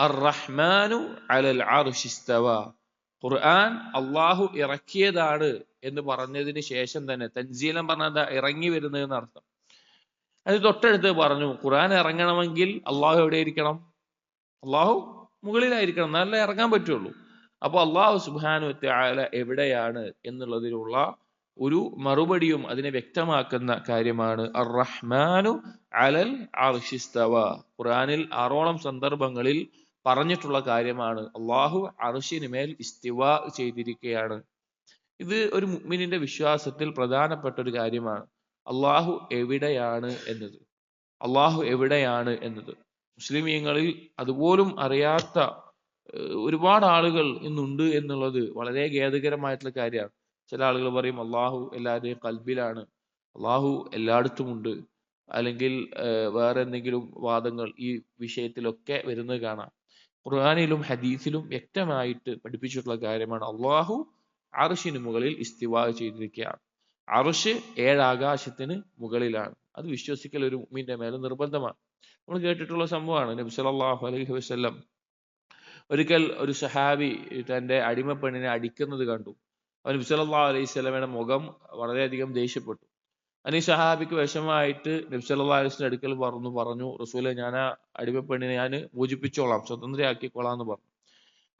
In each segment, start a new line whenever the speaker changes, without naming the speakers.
അർ റഹ്മാനു അലൽ അർഷിസ്തവ ഖുർആൻ അള്ളാഹു ഇറക്കിയതാണ് എന്ന് പറഞ്ഞതിന് ശേഷം തന്നെ തൻസീലം പറഞ്ഞത് ഇറങ്ങി വരുന്നത് അർത്ഥം. അത് തൊട്ടടുത്ത് പറഞ്ഞു ഖുർആൻ ഇറങ്ങണമെങ്കിൽ അള്ളാഹു എവിടെ ഇരിക്കണം? അള്ളാഹു മുകളിലായിരിക്കണം നല്ല ഇറങ്ങാൻ പറ്റുള്ളൂ. അപ്പൊ അള്ളാഹു സുബാനു ആല എവിടെയാണ് എന്നുള്ളതിനുള്ള ഒരു മറുപടിയും അതിനെ വ്യക്തമാക്കുന്ന കാര്യമാണ്. അറഹ്മാനു റഹ്മാനു അലൽ അർഷിസ്തവ ഖുർആനിൽ ആറോളം സന്ദർഭങ്ങളിൽ പറഞ്ഞിട്ടുള്ള കാര്യമാണ്. അള്ളാഹു അർഷിന് മേൽ ഇസ്തിവ ചെയ്തിരിക്കുകയാണ്. ഇത് ഒരു മുഗ്മിനിന്റെ വിശ്വാസത്തിൽ പ്രധാനപ്പെട്ട ഒരു കാര്യമാണ്. അള്ളാഹു എവിടെയാണ് എന്നത്. അള്ളാഹു എവിടെയാണ് എന്നത്. മുസ്ലിമീങ്ങളിൽ അതുപോലും അറിയാത്ത ഒരുപാട് ആളുകൾ ഇന്നുണ്ട് എന്നുള്ളത് വളരെ ഖേദകരമായിട്ടുള്ള കാര്യമാണ്. ചില ആളുകൾ പറയും അള്ളാഹു എല്ലാവരുടെയും കൽബിലാണ്. അള്ളാഹു എല്ലായിടത്തുമുണ്ട്. അല്ലെങ്കിൽ വേറെ എന്തെങ്കിലും വാദങ്ങൾ ഈ വിഷയത്തിലൊക്കെ വരുന്നത് കാണാം. ഖുർആനിലും ഹദീസിലും വ്യക്തമായിട്ട് പഠിപ്പിച്ചിട്ടുള്ള കാര്യമാണ് അള്ളാഹു അറുഷിന് മുകളിൽ ഇസ്തിവാ ചെയ്തിരിക്കുകയാണ്. അറുഷ് ഏഴാകാശത്തിന് മുകളിലാണ്. അത് വിശ്വസിക്കൽ ഒരു മുഅ്മിന്റെ മേലെ നിർബന്ധമാണ്. നമ്മൾ കേട്ടിട്ടുള്ള സംഭവമാണ് നബി സല്ലല്ലാഹു അലൈഹി വസ്ല്ലം ഒരിക്കൽ ഒരു സഹാബി തന്റെ അടിമപ്പെണ്ണിനെ അടിക്കുന്നത് കണ്ടു. അവൻ നബി അലൈഹി സ്വലമയുടെ മുഖം വളരെയധികം ദേഷ്യപ്പെട്ടു. അനി ഷഹാബിക്ക് വിഷമമായിട്ട് നബി സല്ലല്ലാഹു അലൈഹി വസല്ലം അടുക്കൽ പറഞ്ഞു പറഞ്ഞു റസൂലെ ഞാൻ ആ അടിമപ്പെണ്ണിനെ ഞാൻ മോചിപ്പിച്ചോളാം സ്വതന്ത്രയാക്കിക്കോളാം എന്ന് പറഞ്ഞു.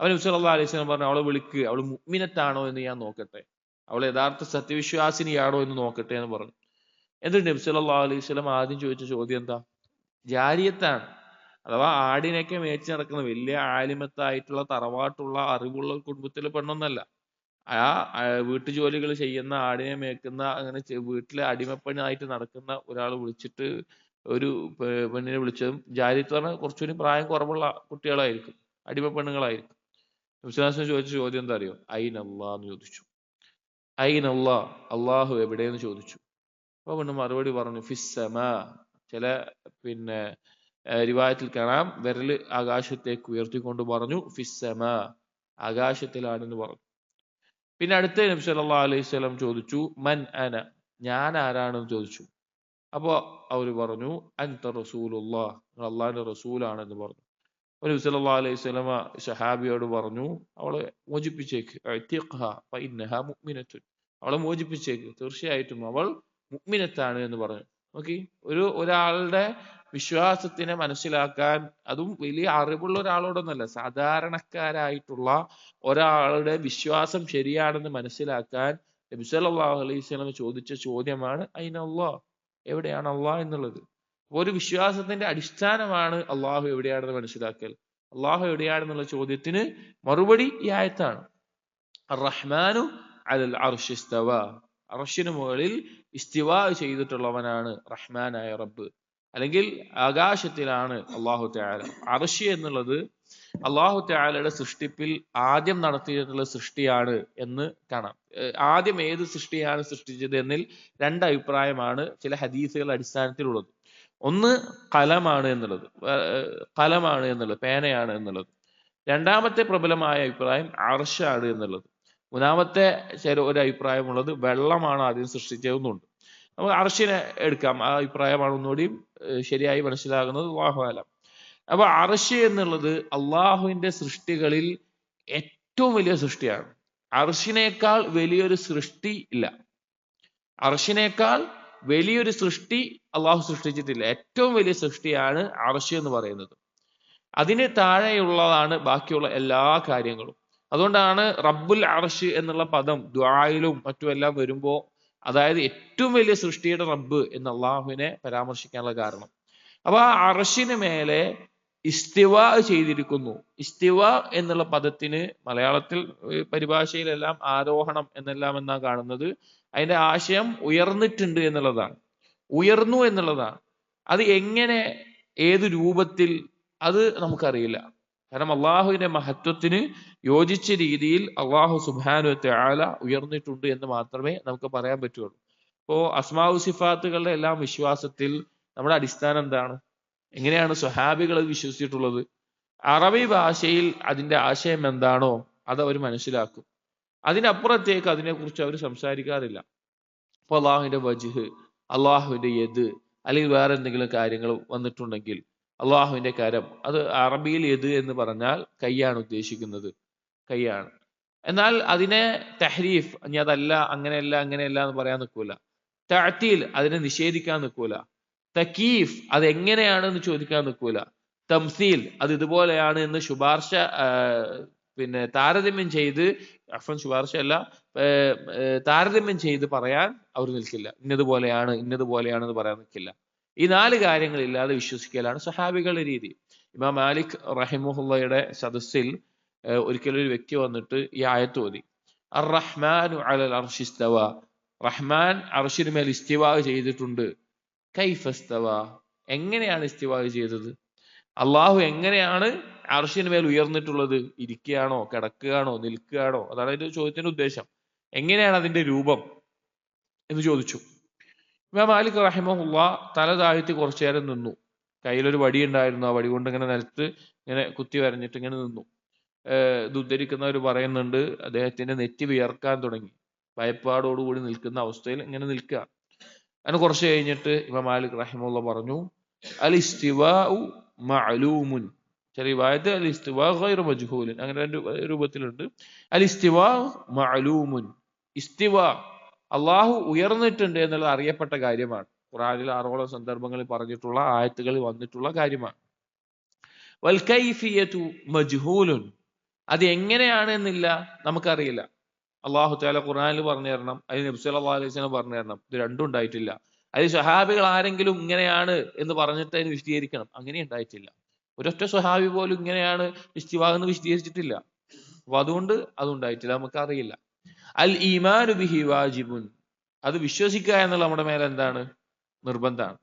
അവൻ നബി സല്ലല്ലാഹു അലൈഹി വസല്ലം പറഞ്ഞു അവളെ വിളിക്ക് അവൾ മുഗ്മിനത്താണോ എന്ന് ഞാൻ നോക്കട്ടെ അവൾ യഥാർത്ഥ സത്യവിശ്വാസിനിയാണോ എന്ന് നോക്കട്ടെ എന്ന് പറഞ്ഞു. എന്നിട്ട് നബി സല്ലല്ലാഹു അലൈഹി സ്വലം ആദ്യം ചോദിച്ച ചോദ്യം എന്താ? ജാരിയത്താണ്. അഥവാ ആടിനെയൊക്കെ മേച്ച് നടക്കുന്ന വലിയ ആലിമത്തായിട്ടുള്ള തറവാട്ടുള്ള അറിവുള്ള കുടുംബത്തിലെ പെണ്ണൊന്നല്ല. ആ വീട്ടു ജോലികൾ ചെയ്യുന്ന ആടിനെ മേക്കുന്ന അങ്ങനെ വീട്ടിലെ അടിമപ്പണിയായിട്ട് നടക്കുന്ന ഒരാൾ വിളിച്ചിട്ട് ഒരു പെണ്ണിനെ വിളിച്ചതും പറഞ്ഞാൽ കുറച്ചുകൂടി പ്രായം കുറവുള്ള കുട്ടികളായിരിക്കും അടിമ പെണ്ണുങ്ങളായിരിക്കും ചോദിച്ച ചോദ്യം എന്താ അറിയോ? ഐൻ എന്ന് ചോദിച്ചു. ഐൻ അള്ളാ അള്ളാഹു എവിടെയെന്ന് ചോദിച്ചു. അപ്പൊ പെണ്ണ് മറുപടി പറഞ്ഞു ഫിസ്സമ ചില പിന്നെ രിവായത്തിൽ കാണാം വിരൽ ആകാശത്തേക്ക് ഉയർത്തിക്കൊണ്ട് പറഞ്ഞു ഫിസ്സമ ആകാശത്തിലാണെന്ന് പറഞ്ഞു. പിന്നെ അടുത്ത നബി സല്ലല്ലാഹു അലൈഹി വസല്ലം ചോദിച്ചു മൻ അന? ഞാൻ ആരാണെന്ന് ചോദിച്ചു. അപ്പോൾ അവർ പറഞ്ഞു അൻത റസൂലുള്ളാഹ്. നിങ്ങൾ അള്ളാഹിന്റെ റസൂലാണെന്ന് പറഞ്ഞു. നബി സല്ലല്ലാഹു അലൈഹി വസല്ലമ സഹാബിയോട് പറഞ്ഞു അവളെ മോചിപ്പിച്ചേക്ക്. അവളെ മോചിപ്പിച്ചേക്ക്. തീർച്ചയായിട്ടും അവൾ മുഅ്മിനത്താണ് എന്ന് പറഞ്ഞു. നോക്കി. ഒരു ഒരാളുടെ വിശ്വാസത്തിനെ മനസ്സിലാക്കാൻ അതും വലിയ അറിവുള്ള ഒരാളോടൊന്നല്ല സാധാരണക്കാരായിട്ടുള്ള ഒരാളുടെ വിശ്വാസം ശരിയാണെന്ന് മനസ്സിലാക്കാൻ നബി സല്ലല്ലാഹു അലൈഹി ചോദിച്ച ചോദ്യമാണ് അയിനല്ലോ എവിടെയാണ് അള്ളാഹ് എന്നുള്ളത്? ഒരു വിശ്വാസത്തിന്റെ അടിസ്ഥാനമാണ് അള്ളാഹു എവിടെയാണെന്ന് മനസ്സിലാക്കൽ. അള്ളാഹു എവിടെയാണെന്നുള്ള ചോദ്യത്തിന് മറുപടി ഈ ആയത്താണ്. റഹ്മാനു അലൽ അർഷ് ഇസ്തവ മുകളിൽ ഇസ്തിവ ചെയ്തിട്ടുള്ളവനാണ് റഹ്മാനായ റബ്ബ്. അല്ലെങ്കിൽ ആകാശത്തിലാണ് അള്ളാഹു തആല. അർഷ് എന്നുള്ളത് അള്ളാഹു തആലയുടെ സൃഷ്ടിപ്പിൽ ആദ്യം നടത്തിയിട്ടുള്ള സൃഷ്ടിയാണ് എന്ന് കാണാം. ആദ്യം ഏത് സൃഷ്ടിയാണ് സൃഷ്ടിച്ചത് എന്നിൽ രണ്ട് അഭിപ്രായമാണ് ചില ഹദീസുകളുടെ അടിസ്ഥാനത്തിലുള്ളത്. ഒന്ന് കലമാണ് എന്നുള്ളത്. കലമാണ് എന്നുള്ളത്. പേനയാണ് എന്നുള്ളത്. രണ്ടാമത്തെ പ്രബലമായ അഭിപ്രായം അർഷാണ് എന്നുള്ളത്. മൂന്നാമത്തെ ചില ഒരു അഭിപ്രായമുള്ളത് വെള്ളമാണ് ആദ്യം സൃഷ്ടിച്ചതെന്നുണ്ട്. നമുക്ക് അർഷിനെ എടുക്കാം. ആ അഭിപ്രായമാണ് ഒന്നുകൂടി ശരിയായി മനസ്സിലാകുന്നത് വാഹുവാലം. അപ്പൊ അർഷ് എന്നുള്ളത് അള്ളാഹുവിന്റെ സൃഷ്ടികളിൽ ഏറ്റവും വലിയ സൃഷ്ടിയാണ്. അർഷിനേക്കാൾ വലിയൊരു സൃഷ്ടി ഇല്ല. അർഷിനേക്കാൾ വലിയൊരു സൃഷ്ടി അള്ളാഹു സൃഷ്ടിച്ചിട്ടില്ല. ഏറ്റവും വലിയ സൃഷ്ടിയാണ് അർഷ് എന്ന് പറയുന്നത്. അതിന് താഴെയുള്ളതാണ് ബാക്കിയുള്ള എല്ലാ കാര്യങ്ങളും. അതുകൊണ്ടാണ് റബ്ബുൽ അർഷ് എന്നുള്ള പദം ദ്വായിലും മറ്റുമെല്ലാം വരുമ്പോൾ അതായത് ഏറ്റവും വലിയ സൃഷ്ടിയുടെ റബ്ബ് എന്ന് അള്ളാഹുവിനെ പരാമർശിക്കാനുള്ള കാരണം. അപ്പൊ ആ അർഷിന് മേലെ ഇസ്തിവ ചെയ്തിരിക്കുന്നു. ഇസ്തിവ എന്നുള്ള പദത്തിന് മലയാളത്തിൽ പരിഭാഷയിലെല്ലാം ആരോഹണം എന്നെല്ലാം എന്നാ കാണുന്നത്. അതിന്റെ ആശയം ഉയർന്നിട്ടുണ്ട് എന്നുള്ളതാണ്. ഉയർന്നു എന്നുള്ളതാണ്. അത് എങ്ങനെ ഏത് രൂപത്തിൽ അത് നമുക്കറിയില്ല. കാരണം അള്ളാഹുവിന്റെ മഹത്വത്തിന് യോജിച്ച രീതിയിൽ അള്ളാഹു സുബാനു ആല ഉയർന്നിട്ടുണ്ട് എന്ന് മാത്രമേ നമുക്ക് പറയാൻ പറ്റുള്ളൂ. അപ്പോ അസ്മാവു സിഫാത്തുകളുടെ എല്ലാം വിശ്വാസത്തിൽ നമ്മുടെ അടിസ്ഥാനം എന്താണ്? എങ്ങനെയാണ് സ്വഹാബികൾ വിശ്വസിച്ചിട്ടുള്ളത്? അറബി ഭാഷയിൽ അതിന്റെ ആശയം എന്താണോ അത് അവർ മനസ്സിലാക്കും. അതിനപ്പുറത്തേക്ക് അതിനെക്കുറിച്ച് അവർ സംസാരിക്കാറില്ല. അപ്പോൾ അള്ളാഹുവിന്റെ വജ്ഹ് അള്ളാഹുവിന്റെ യദ് അല്ലെങ്കിൽ വേറെ എന്തെങ്കിലും കാര്യങ്ങൾ വന്നിട്ടുണ്ടെങ്കിൽ അള്ളാഹുവിന്റെ കരം. അത് അറബിയിൽ എത് എന്ന് പറഞ്ഞാൽ കൈയാണ് ഉദ്ദേശിക്കുന്നത്. കൈയാണ്. എന്നാൽ അതിനെ തഹരീഫ് ഇനി അതല്ല അങ്ങനെയല്ല അങ്ങനെയല്ല എന്ന് പറയാൻ നിൽക്കൂല. തഴത്തിയിൽ അതിനെ നിഷേധിക്കാൻ നിൽക്കൂല. തക്കീഫ് അത് എങ്ങനെയാണ് എന്ന് ചോദിക്കാൻ നിൽക്കൂല. തംസീൽ അത് ഇതുപോലെയാണ് എന്ന് ശുപാർശ പിന്നെ താരതമ്യം ചെയ്ത് അഫൻ ശുപാർശ അല്ല താരതമ്യം ചെയ്ത് പറയാൻ അവർ നിൽക്കില്ല. ഇന്നതുപോലെയാണ് ഇന്നതുപോലെയാണ് എന്ന് പറയാൻ നിൽക്കില്ല. ഈ നാല് കാര്യങ്ങൾ ഇല്ലാതെ വിശ്വസിക്കലാണ് സഹാബികളുടെ രീതി. ഇമാം മാലിക് റഹിമുഹുള്ളയുടെ സദസ്സിൽ ഒരിക്കലും ഒരു വ്യക്തി വന്നിട്ട് ഈ ആയത്ത് ഓതി. അർ റഹ്മാനു അലൽ അർഷിസ്തവ റഹ്മാൻ അർഷിന് മേൽ ഇസ്തിവാ ചെയ്തിട്ടുണ്ട്. കൈഫസ്തവ എങ്ങനെയാണ് ഇസ്തിവാ ചെയ്തത്? അള്ളാഹു എങ്ങനെയാണ് അർഷിന് മേൽ ഉയർന്നിട്ടുള്ളത്? ഇരിക്കുകയാണോ? കിടക്കുകയാണോ? നിൽക്കുകയാണോ? അതാണ് അതിന്റെ ചോദ്യത്തിന്റെ ഉദ്ദേശം. എങ്ങനെയാണ് അതിന്റെ രൂപം? എന്ന് ചോദിച്ചു. ഇമാം മാലിക് റഹിമഹുല്ല തല താഴ്ത്തി കുറച്ചു നേരം നിന്നു. കയ്യിലൊരു വടി ഉണ്ടായിരുന്നു ആ വടി കൊണ്ട് ഇങ്ങനെ നിലത്ത് ഇങ്ങനെ കുത്തി വരഞ്ഞിട്ട് ഇങ്ങനെ നിന്നു. ഇത് ഉദ്ധരിക്കുന്നവർ പറയുന്നുണ്ട് അദ്ദേഹത്തിന്റെ നെറ്റി വിയർക്കാൻ തുടങ്ങി. ഭയപ്പാടോടുകൂടി നിൽക്കുന്ന അവസ്ഥയിൽ ഇങ്ങനെ നിൽക്കുക. അങ്ങനെ കുറച്ച് കഴിഞ്ഞിട്ട് ഇമാം മാലിക് റഹിമുള്ള പറഞ്ഞു അൽ ഇസ്തിവാഉ മഅലൂമുൻ. ചെറിയ വായത്ത് അൽ ഇസ്തിവാ ഗൈറു മജ്ഹൂലിൻ. അങ്ങനെ രണ്ട് രൂപത്തിലുണ്ട്. അൽ ഇസ്തിവാ മഅലൂമുൻ. ഇസ്തിവാ അള്ളാഹു ഉയർന്നിട്ടുണ്ട് എന്നുള്ളത് അറിയപ്പെട്ട കാര്യമാണ്. ഖുറാനിൽ ആറോളം സന്ദർഭങ്ങളിൽ പറഞ്ഞിട്ടുള്ള ആയത്തുകളിൽ വന്നിട്ടുള്ള കാര്യമാണ്. വൽ കൈഫിയതു മജ്ഹൂലുൻ. അത് എങ്ങനെയാണ് എന്നില്ല നമുക്കറിയില്ല. അള്ളാഹു താല ഖുറാനിൽ പറഞ്ഞു തരണം അതിന് നബ്സു സല്ലല്ലാഹു അലൈഹി വസല്ലം പറഞ്ഞു തരണം. ഇത് രണ്ടും ഉണ്ടായിട്ടില്ല. അതിൽ സ്വഹാബികൾ ആരെങ്കിലും ഇങ്ങനെയാണ് എന്ന് പറഞ്ഞിട്ട് അതിന് വിശദീകരിക്കണം. അങ്ങനെ ഉണ്ടായിട്ടില്ല. ഒരൊറ്റ സ്വഹാബി പോലും ഇങ്ങനെയാണ് ഇസ്തിവാഹെന്ന് വിശദീകരിച്ചിട്ടില്ല. അപ്പൊ അതുകൊണ്ട് അതുണ്ടായിട്ടില്ല നമുക്കറിയില്ല. അൽ ഈമാനു ബിഹി വാജിബുൻ. അത് വിശ്വസിക്കുക എന്നുള്ള നമ്മുടെ മേലെ എന്താണ്? നിർബന്ധമാണ്.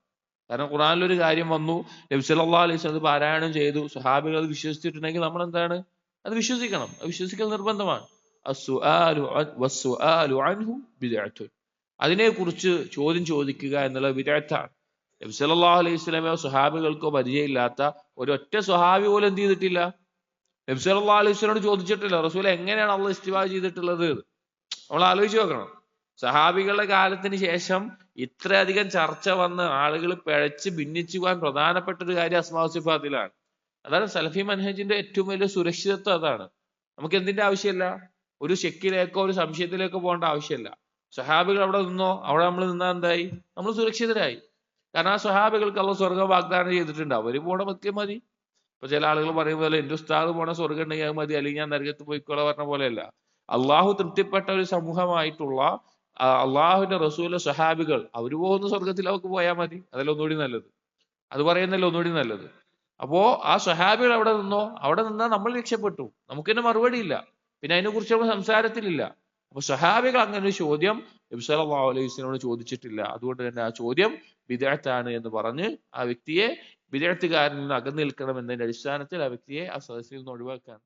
കാരണം ഖുറാനിൽ ഒരു കാര്യം വന്നു. നബി സല്ലല്ലാഹു അലൈഹി അത് പാരായണം ചെയ്തു. സ്വഹാബികൾ അത് വിശ്വസിച്ചിട്ടുണ്ടെങ്കിൽ നമ്മൾ എന്താണ്? അത് വിശ്വസിക്കണം. അത് വിശ്വസിക്കൽ നിർബന്ധമാണ്. അതിനെക്കുറിച്ച് ചോദ്യം ചോദിക്കുക എന്നുള്ള വിദഗ്ധാണ് നബി സല്ലല്ലാഹു അലൈഹി വസല്ലമയോ സ്വഹാബികൾക്കോ പരിചയമില്ലാത്ത ഒരൊറ്റ സ്വഹാബി പോലും എന്ത് ചെയ്തിട്ടില്ല? നബി സല്ലല്ലാഹു അലൈഹി വസല്ലമയോട് ചോദിച്ചിട്ടില്ല. റസൂൽ എങ്ങനെയാണ് അള്ളാഹ് ഇസ്തിവാ ചെയ്തിട്ടുള്ളത് നമ്മൾ ആലോചിച്ച് നോക്കണം. സഹാബികളുടെ കാലത്തിന് ശേഷം ഇത്രയധികം ചർച്ച വന്ന് ആളുകൾ പിഴച്ച് ഭിന്നിച്ചു പോകാൻ പ്രധാനപ്പെട്ട ഒരു കാര്യം അസ്മാവ് സിഫാത്തിലാണ്. അതാണ് സലഫി മനഹജിന്റെ ഏറ്റവും വലിയ സുരക്ഷിതത്വം അതാണ്. നമുക്ക് എന്തിന്റെ ആവശ്യമില്ല? ഒരു ശെക്കിലേക്കോ ഒരു സംശയത്തിലേക്കോ പോകേണ്ട ആവശ്യമില്ല. സഹാബികൾ അവിടെ നിന്നോ? അവിടെ നമ്മൾ നിന്നാ എന്തായി? നമ്മൾ സുരക്ഷിതരായി. കാരണം ആ സഹാബികൾക്ക് അള്ള സ്വർഗം വാഗ്ദാനം ചെയ്തിട്ടുണ്ട്. അവർ പോണ മത്യം മതി. ഇപ്പൊ ചില ആളുകൾ പറയും പോലെ എന്റെ ഉസ്താദ് പോണ സ്വർഗം ഉണ്ടെങ്കിൽ അത് മതി. അല്ലെങ്കിൽ ഞാൻ നരകത്ത് പോയിക്കോളാം പറഞ്ഞ പോലെയല്ല. അള്ളാഹു തൃപ്തിപ്പെട്ട ഒരു സമൂഹമായിട്ടുള്ള അള്ളാഹുവിന്റെ റസൂല സഹാബികൾ അവർ പോകുന്ന സ്വർഗത്തിൽ അവർക്ക് പോയാൽ മതി. അതല്ല ഒന്നുകൂടി നല്ലത്. അത് പറയുന്നല്ലോ ഒന്നുകൂടി നല്ലത്. അപ്പോ ആ സഹാബികൾ അവിടെ നിന്നോ അവിടെ നിന്നാ നമ്മൾ രക്ഷപ്പെട്ടു. നമുക്ക് തന്നെ മറുപടി ഇല്ല. പിന്നെ അതിനെ കുറിച്ച് നമ്മൾ സംസാരത്തിലില്ല. അപ്പൊ സഹാബികൾ അങ്ങനെ ഒരു ചോദ്യം അലൈഹി വസല്ലമയോട് ചോദിച്ചിട്ടില്ല. അതുകൊണ്ട് തന്നെ ആ ചോദ്യം വിദഗ്ധാണ് എന്ന് പറഞ്ഞ് ആ വ്യക്തിയെ ബിദഅത്തുകാരിൽ നിന്ന് അകന്നു നിൽക്കണം എന്നതിന്റെ അടിസ്ഥാനത്തിൽ ആ വ്യക്തിയെ ആ സദസ്സിൽ നിന്ന് ഒഴിവാക്കാൻ